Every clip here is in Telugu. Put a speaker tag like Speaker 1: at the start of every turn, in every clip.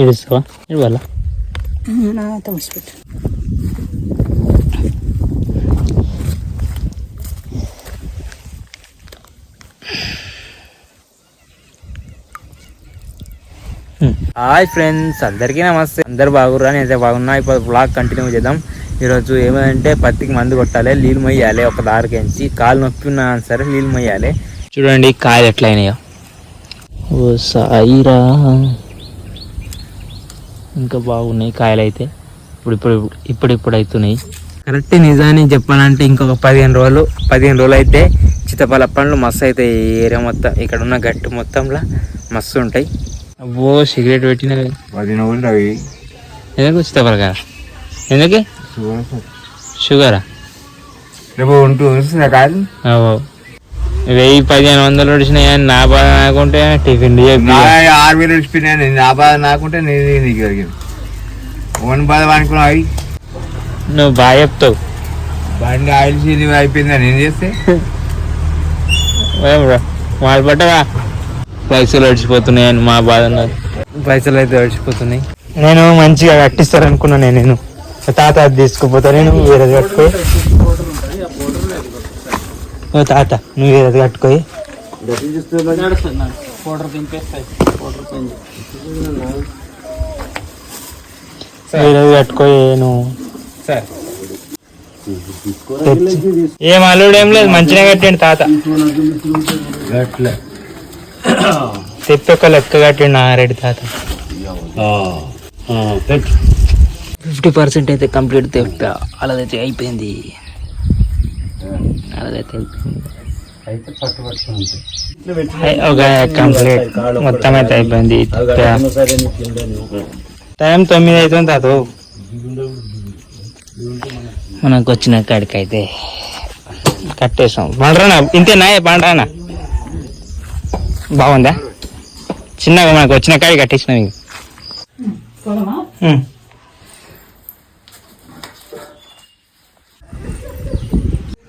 Speaker 1: ఇడుస్తావా ఇవ్వాలా
Speaker 2: నా తమసిపెట్టు
Speaker 1: హాయ్ ఫ్రెండ్స్ అందరికీ నమస్తే. అందరు బాగుర్రా? నేనైతే బాగున్నా. ఇప్పుడు బ్లాగ్ కంటిన్యూ చేద్దాం. ఈరోజు ఏమంటే పత్తికి మందు కొట్టాలి నీళ్ళు మొయ్యాలి ఒక దారికించి కాలు నొప్పి ఉన్నా సరే నీళ్ళు మొయ్యాలి. చూడండి కాయలు ఎట్లా అయినాయో ఓ సాయిరా. ఇంకా బాగున్నాయి కాయలు అయితే ఇప్పుడు ఇప్పుడు ఇప్పుడు ఇప్పుడు అవుతున్నాయి కరెక్ట్ నిజాన్ని చెప్పాలంటే ఇంకొక పదిహేను రోజులు పదిహేను రోజులు అయితే చిత్తపల్ల పండ్లు మస్తు అవుతాయి ఈ ఏరియా మొత్తం ఇక్కడ ఉన్న గట్టు మొత్తంలో మస్తు ఉంటాయి. అబ్బో సిగరెట్ పెట్టిన
Speaker 3: పది రోజులు అవి.
Speaker 1: ఎందుకు ఎందుకు? షుగరా
Speaker 3: రేపు ఉంటూ వస్తుందా కాదు.
Speaker 1: వెయ్యి పదిహేను వందలు వచ్చినాయి అని నా బాధ నాకుంటే టిఫిన్
Speaker 3: నా ఆరు వేలు వచ్చిపోయినా నా బాధ నాకుంటే నేను నీకు కలిగింది ఓన్ బాధ అనుకున్నావు అవి
Speaker 1: నువ్వు బాగా చెప్తావు.
Speaker 3: బండి ఆయిల్ సీని అయిపోయిందా నేను చేస్తే?
Speaker 1: వాళ్ళు పట్టవా పైసలు అడిచిపోతున్నాయి మా బాధ నాకు పైసలు అయితే అడిచిపోతున్నాయి. నేను మంచిగా కట్టిస్తారు అనుకున్నాను నేను. తాత అది తీసుకుపోతా నేను వేరే కట్టుకో. ఓ తాత నువ్వు వేరేది కట్టుకోయి. కట్టుకోయి నువ్వు. ఏం అల్లుడు ఏం లేదు మంచిగా కట్టిండు తాత. తెప్పి ఒక లెక్క కట్టిండు ఆరెడ్డి తాత. ఫిఫ్టీ పర్సెంట్ అయితే కంప్లీట్ తెప్ప. అలాదైతే అయిపోయింది. ఒక కంప్లీట్ మొత్తం అయితే అయిపోయింది. టైం తొమ్మిది అవుతుంది తాత మనకు వచ్చిన కాడికి అయితే కట్టేసాం. పండరానా? ఇంతేనా? పండరానా? బాగుందా? చిన్నగా మనకు వచ్చిన కాడి కట్టేసినాం ఇంక.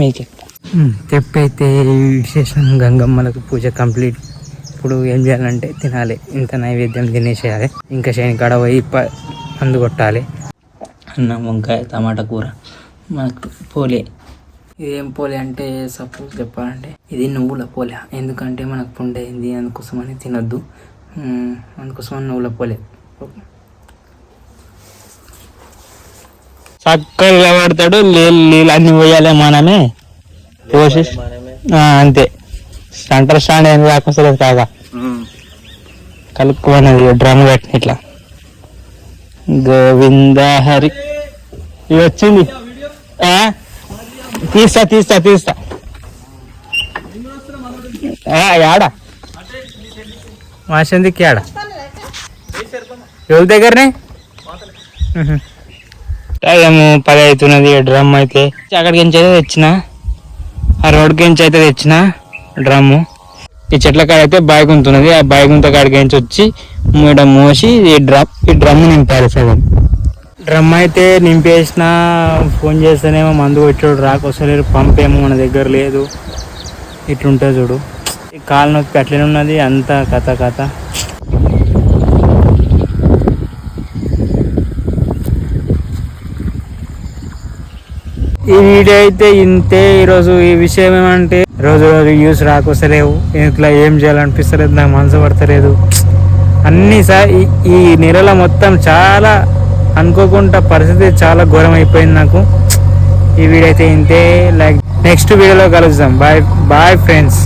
Speaker 1: మీకు. తెప్పైతే విశేషం గంగమ్మలకు పూజ కంప్లీట్. ఇప్పుడు ఏం చేయాలంటే తినాలి. ఇంత నైవేద్యం తినేసేయాలి. ఇంకా శని కాడ పోయి మందు కొట్టాలి. అన్నం వంకాయ టమాటా కూర. మనకు పోలే. ఇదేం పోలే అంటే సపోజ్ చెప్పాలంటే ఇది నువ్వుల పోలే. ఎందుకంటే మనకు పుండైంది అందుకోసమని తినొద్దు. అందుకోసమని నువ్వుల పోలే. చక్కగా పడతాడు నీళ్ళు నీళ్ళు అన్ని పోయాలి మనమే. పోసి ఆ, అంతే. సెంటర్ స్టాండ్ ఏం రాకొస్తలేదు కాగా కలుపుకోనది డ్రమ్ కట్టిన ఇట్లా. గోవింద హరి. ఇది వచ్చింది. ఆ? తీస్తా తీస్తా తీస్తా. ఆ, యాడ? మాసందికి యాడ? ఎవరి దగ్గరనే. టైం పది అవుతున్నది డ్రమ్ అయితే. అక్కడికి నుంచి అయితే తెచ్చిన. ఆ రోడ్కి నుంచి అయితే తెచ్చిన డ్రమ్ము. ఈ చెట్ల కాడ అయితే బైక్ ఉంటున్నది ఆ బైక్ గుంత కాడికి నుంచి వచ్చి మూడ మోసి ఈ డ్రమ్ ఈ డ్రమ్ నింపాలి సగం. డ్రమ్ అయితే నింపేసిన ఫోన్ చేస్తేనేమో మందు కొట్టాడు రాకొస్తలేరు. పంపేమో మన దగ్గర లేదు. ఇట్లుంటుంది చూడు. ఈ కాలు నొప్పి అట్లనే ఉన్నది. అంతా కథ కథ. ఈ వీడియో అయితే ఇంతే. ఈరోజు ఈ విషయం ఏమంటే రోజు రోజు యూస్ రాకొస్తలేవు. ఇట్లా ఏం చేయాలనిపిస్తలేదు నాకు మనసు పడతలేదు. అన్ని ఈ- నెలల మొత్తం చాలా అనుకోకుండా పరిస్థితి చాలా ఘోరం అయిపోయింది నాకు. ఈ వీడియో అయితే ఇంతే. లైక్ నెక్స్ట్ వీడియోలో కలుద్దాం. Bye bye friends.